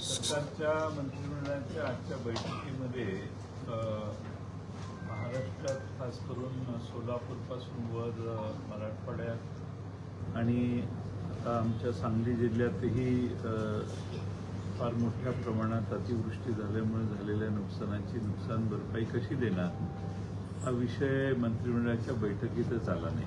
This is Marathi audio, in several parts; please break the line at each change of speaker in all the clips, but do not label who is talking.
सरकारच्या मंत्रिमंडळाच्या आजच्या बैठकीमध्ये महाराष्ट्रात खास करून सोलापूरपासून वर मराठवाड्यात आणि आता आमच्या सांगली जिल्ह्यातही फार मोठ्या प्रमाणात अतिवृष्टी झाल्यामुळे झालेल्या नुकसानाची नुकसान भरपाई कशी देणार? हा विषय मंत्रिमंडळाच्या बैठकीतच आला नाही.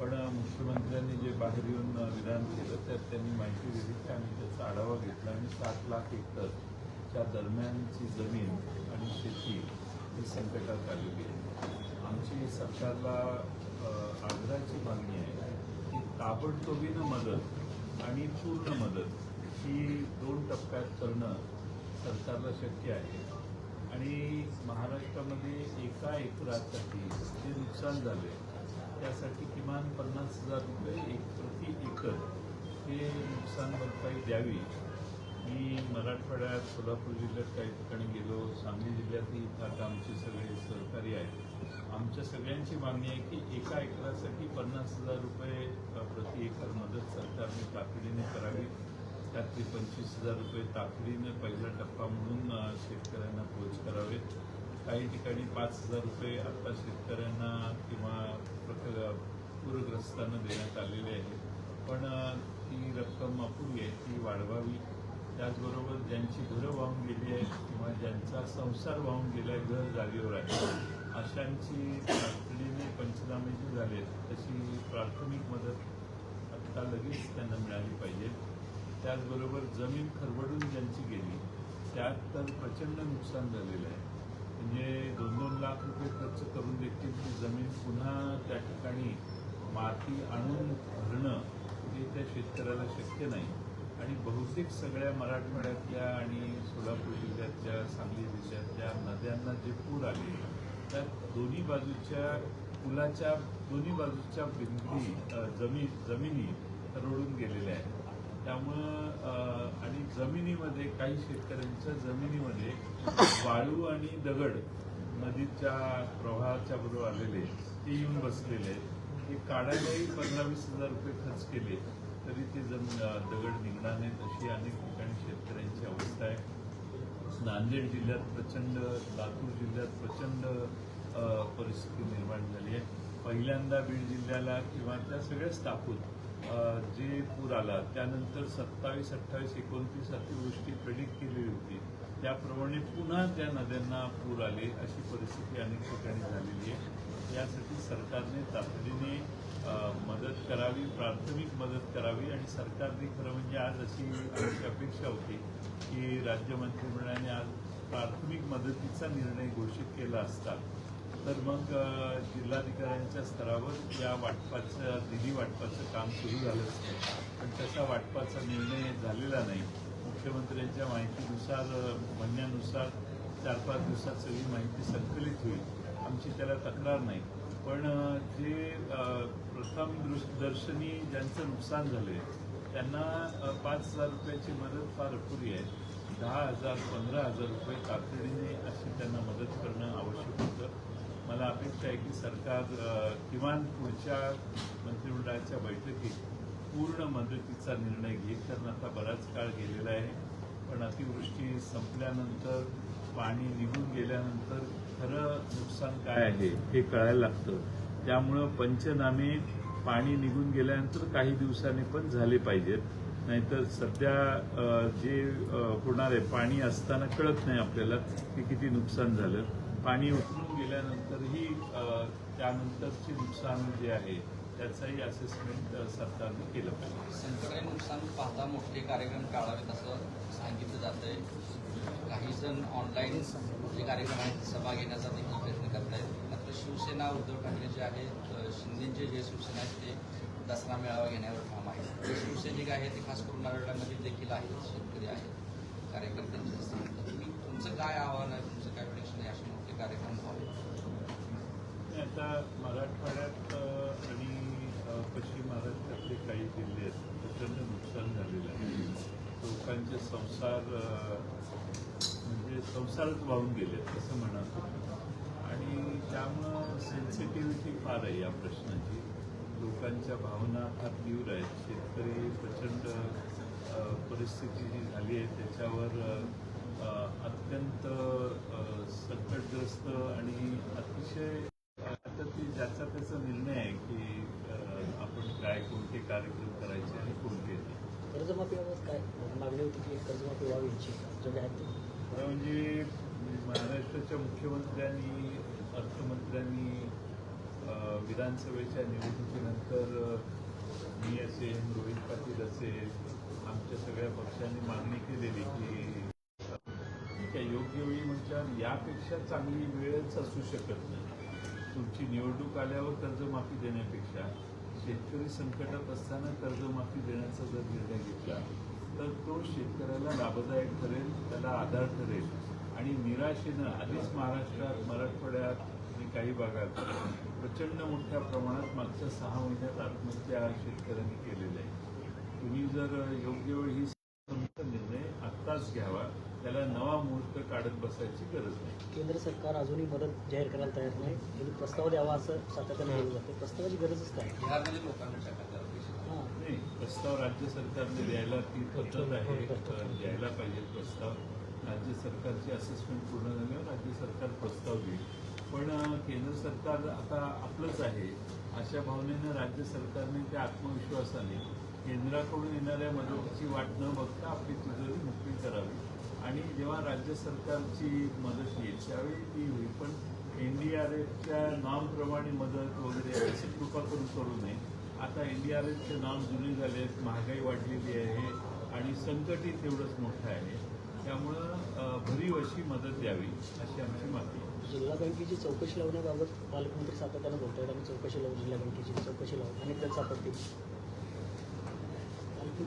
पण मुख्यमंत्र्यांनी जे बाहेर येऊन विधान केलं त्यात त्यांनी माहिती दिली की आम्ही त्याचा आढावा घेतला आणि सात लाख एकरच्या दरम्यानची जमीन आणि शेती ही संकटात आलेली आहे. आमची सरकारला आग्रहाची मागणी आहे की ताबडतोबीनं मदत आणि पूर्ण मदत ही दोन टप्प्यात करणं सरकारला शक्य आहे. आणि महाराष्ट्रामध्ये एका एकरासाठी जे नुकसान झाले त्यासाठी किमान पन्नास हजार रुपये एक प्रति एकर हे नुकसान भरपाई द्यावी. मी मराठवाड्यात सोलापूर जिल्ह्यात काही ठिकाणी गेलो सांगली जिल्ह्यातही इथं आता आमचे सगळे सहकारी आहेत. आमच्या सगळ्यांची मागणी आहे की एका एकरासाठी पन्नास हजार रुपये प्रति एकर मदत सरकारने तातडीने करावी. त्यातले पंचवीस हजार रुपये तातडीने पहिला टप्पा म्हणून शेतकऱ्यांना पोच करावेत. काही ठिकाणी पाच हजार रुपये आता शेतकऱ्यांना किंवा प्रक- पूरग्रस्तांना देण्यात आलेले आहे पण ती रक्कम अपुरी आहे ती वाढवावी. त्याचबरोबर ज्यांची घरं वाहून गेली आहेत किंवा ज्यांचा संसार वाहून गेला आहे घर जागेवर आहे अशांची तातडीने पंचनामे जे झाले तशी प्राथमिक मदत आत्ता लगेच त्यांना मिळाली पाहिजे. त्याचबरोबर जमीन खरवडून ज्यांची गेली त्यात तर प्रचंड नुकसान झालेलं आहे. म्हणजे दोन दोन लाख रुपये खर्च करून देखील ती जमीन पुन्हा त्या ठिकाणी माती आणून भरणं हे त्या शेतकऱ्याला शक्य नाही. आणि बहुतेक सगळ्या मराठवाड्यातल्या आणि सोलापूर जिल्ह्यातल्या सांगली जिल्ह्यातल्या नद्यांना जे पूर आले त्या दोन्ही बाजूच्या पुलाच्या दोन्ही बाजूच्या भिंती जमीन जमिनी रडून गेलेल्या आहेत. त्यामुळं आणि जमिनीमध्ये काही शेतकऱ्यांच्या जमिनीमध्ये वाळू आणि दगड नदीच्या प्रवाहाच्या बरोबर आलेले ते येऊन बसलेले आहेत. ते काढायलाही पंधरा वीस हजार रुपये खर्च केले तरी ते जम दगड निघणार नाहीत अशी अनेक ठिकाणी शेतकऱ्यांची अवस्था आहे. नांदेड जिल्ह्यात प्रचंड लातूर जिल्ह्यात प्रचंड परिस्थिती निर्माण झाली आहे. पहिल्यांदा बीड जिल्ह्याला किंवा त्या सगळ्याच अ, जे पूर आला त्यानंतर सत्तावीस अठ्ठावीस एकोणतीस अतिवृष्टी प्रेडिक्ट केलेली होती. त्याप्रमाणे पुन्हा त्या नद्यांना पूर आले अशी परिस्थिती अनेक ठिकाणी झालेली आहे. यासाठी सरकारने तातडीने मदत करावी प्राथमिक मदत करावी आणि सरकारने खरं म्हणजे आज अशी आमची अपेक्षा होती की राज्य मंत्रिमंडळाने आज प्राथमिक मदतीचा निर्णय घोषित केला असता. तर मग जिल्हाधिकाऱ्यांच्या स्तरावर या वाटपाचं दिली वाटपाचं काम सुरू झालं असतं पण तसा वाटपाचा निर्णय झालेला नाही. मुख्यमंत्र्यांच्या माहितीनुसार म्हणण्यानुसार चार पाच दिवसात सगळी माहिती संकलित होईल आमची त्याला तक्रार नाही. पण जे प्रथम दर्शनी ज्यांचं नुकसान झालंय त्यांना पाच हजार रुपयाची मदत फार अपुरी आहे. दहा हजार पंधरा हजार रुपये तातडीने अशी त्यांना मदत करणं आवश्यक होतं. मला अपेक्षा आहे की सरकार किमान पुढच्या मंत्रिमंडळाच्या बैठकीत पूर्ण मदतीचा निर्णय घेईल. कारण आता बराच काळ गेलेला आहे. पण अतिवृष्टी संपल्यानंतर पाणी निघून गेल्यानंतर खरं नुकसान काय आहे हे कळायला लागतं. त्यामुळं पंचनामे पाणी निघून गेल्यानंतर काही दिवसांनी पण झाले पाहिजेत. नाहीतर सध्या जे होणार आहे पाणी असताना कळत नाही आपल्याला की किती नुकसान झालं. पाणी उतरून गेल्यानंतरही त्यानंतरचे नुकसान जे आहे त्याचंही असेसमेंट सरकारने केलं पाहिजे.
संकटकालीन नुकसान पाहता मोठे कार्यक्रम टाळावेत असं सांगितलं जात आहे काही जण ऑनलाईन जे कार्यक्रम आहेत सभा घेण्याचा देखील प्रयत्न करत आहेत मात्र शिवसेना उद्धव ठाकरे जे आहेत शिंदेचे जे शिवसेना आहेत ते दसरा मेळावा घेण्यावर ठाम आहे शिवसैनिक आहे ते खास करून मराठवाड्यामध्ये देखील आहेत शेतकरी आहेत कार्यकर्त्यांचे तुम्ही तुमचं काय आव्हान आहे? तुमचं काय प्रेक्षण आहे? असे मोठे कार्यक्रम व्हावे
आता मराठवाड्यात आणि पश्चिम महाराष्ट्रातले काही जिल्हे आहेत प्रचंड नुकसान झालेलं आहे. लोकांचे संसार म्हणजे संसारच वाहून गेले असं म्हणा आणि त्यामुळं सेन्सिटिव्हिटी फार आहे या प्रश्नाची. लोकांच्या भावना फार तीव्र आहेत. शेतकरी प्रचंड परिस्थिती जी झाली आहे त्याच्यावर अत्यंत संकटग्रस्त आणि अतिशय आता ती ज्याचा त्याचा निर्णय आहे की आपण काय कोणते कार्यक्रम करायचे आणि कोणते
कर्जमाफीबाबत काय? मागणी होती की कर्जमाफी व्हावी
म्हणजे महाराष्ट्राच्या मुख्यमंत्र्यांनी अर्थमंत्र्यांनी विधानसभेच्या निवडणुकीनंतर मी असेल रोहित पाटील असेल आमच्या सगळ्या पक्षांनी मागणी केलेली की त्या योग्य वेळी म्हणजे यापेक्षा चांगली वेळच असू शकत नाही. तुमची निवडणूक आल्यावर कर्जमाफी देण्यापेक्षा शेतकरी संकटात असताना कर्जमाफी देण्याचा जर निर्णय घेतला तर तो शेतकऱ्याला लाभदायक ठरेल त्याला आधार ठरेल. आणि निराशेनं आधीच महाराष्ट्रात मराठवाड्यात आणि काही भागात प्रचंड मोठ्या प्रमाणात मागच्या सहा महिन्यात आत्महत्या शेतकऱ्यांनी केलेल्या आहे तुम्ही जर योग्य वेळी ही निर्णय आत्ताच घ्यावा त्याला नवा मुहूर्त काढत बसायची गरज नाही.
केंद्र सरकार अजूनही मदत जाहीर करायला तयार नाही. त्यांनी प्रस्ताव द्यावा असं सातत्यानं बोललं जाते. प्रस्तावाची गरजच काय? हां.
नाही प्रस्ताव राज्य सरकारने द्यायला ती पद्धत आहे. अ, द्यायला पाहिजे प्रस्ताव. राज्य सरकारची असेसमेंट पूर्ण झाल्यावर राज्य सरकार प्रस्ताव देईल. पण केंद्र सरकार आता आपलंच आहे. अशा भावनेनं राज्य सरकारने त्या आत्मविश्वासाने केंद्राकडून येणाऱ्या मदतीची वाट न बघता आपली तिजोरी मोकळी करावी. आणि जेव्हा राज्य सरकारची मदत येईल त्यावेळी ती होईल. पण एन डी आर एफच्या नॉर्मप्रमाणे मदत वगैरे अशी कृपा करून करू नये. आता एन डी आर एफचे नॉर्म जुने झाले आहेत महागाई वाढलेली आहे आणि संकटही तेवढंच मोठं आहे. त्यामुळं भरीव अशी मदत द्यावी अशी आमची मागणी आहे.
जिल्हा बँकेची चौकशी लावण्याबाबत पालकमंत्री सातत्यानं बोलत आहेत आम्ही चौकशी लावू जिल्हा बँकेची चौकशी लावू आणि त्यात सापडतील.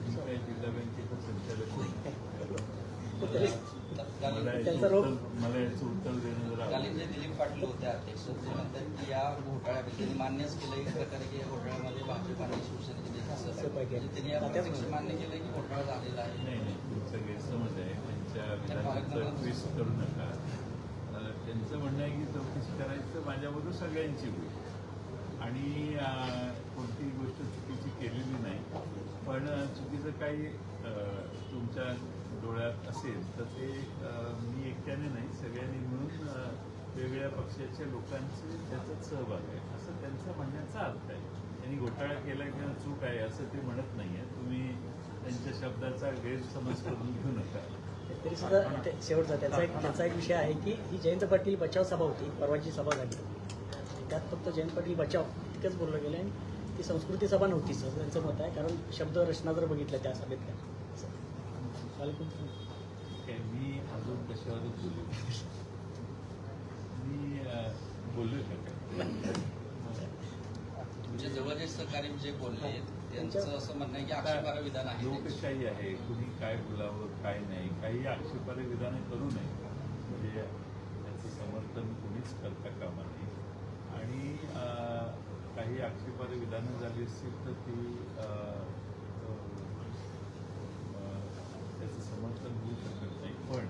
जिल्हा बँकेचा संचालक नाही.
तरी
तत्कालीन
मला याचं
त्यांचा रोग-
उत्तर- मला याचं उत्तर देणं जरा
तत्कालीन जे दिलीप पाटील होते अध्यक्ष. ते म्हणतात की या घोटाळ्यामध्ये त्यांनी मान्यच केलं एक प्रकारे की या घोटाळ्यामध्ये भाजप आणि शिवसेनेचे देखील सहभाग आहे.
सहभागी आहे.
म्हणजे त्यांनी या प्रत्यक्ष मान्य केलं की घोटाळा झालेला आहे.
नाही नाही. तुमचा गैरसमज आहे त्यांच्या विधानाचं ट्विस्ट करू नका. अ, त्यांचं म्हणणं आहे की चौकशी करायचं माझ्याबरोबर सगळ्यांची होईल. आणि अ, कोणतीही गोष्ट चुकीची केलेली नाही. पण अ, चुकीचं काही अ, तुमच्या डोळ्यात असेल तर ते मी एकट्याने नाही सगळ्यांनी मिळून वेगवेगळ्या पक्षाच्या लोकांचे त्याच्यात सहभाग आहे. असं त्यांचा म्हणण्याचा अर्थ आहे. त्यांनी घोटाळा केला किंवा चूक आहे असं ते म्हणत नाही आहे तुम्ही त्यांच्या शब्दाचा गैरसमज करून घेऊ नका.
तरी सुद्धा ते- शेवटचा त्याचा एक त्याचा एक विषय आहे की ही जयंत पाटील बचाव सभा होती परवाची सभा झाली. त्यात फक्त जयंत पाटील बचाव इतकंच बोललं गेलं आणि ती संस्कृती सभा नव्हतीच असं त्यांचं मत आहे. कारण शब्द रचना जर बघितल्या त्या सभेतल्या
मी अजून कशावरच बोलू? मी बोलू शकत
तुमचे जवळचे सहकारी जे बोलले त्यांचं असं म्हणणं आहे की आक्षेपार्ह विधान आहे.
लोकशाही आहे कुणी काय बोलावं काय नाही काही आक्षेपार्ह विधानं करू नये. म्हणजे त्याचं समर्थन कुणीच करता कामा नये. आणि काही आक्षेपार्ह विधानं झाली असतील तर ती अ, अ, अ, त्याचं समर्थन होऊ शकत नाही पण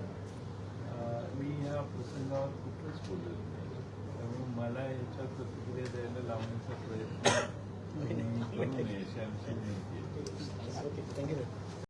अ, मी ह्या प्रसंगावर कुठंच बोलत नाही त्यामुळे मला याच्यावर प्रतिक्रिया द्यायला लावण्याचा प्रयत्न तुम्ही करू नये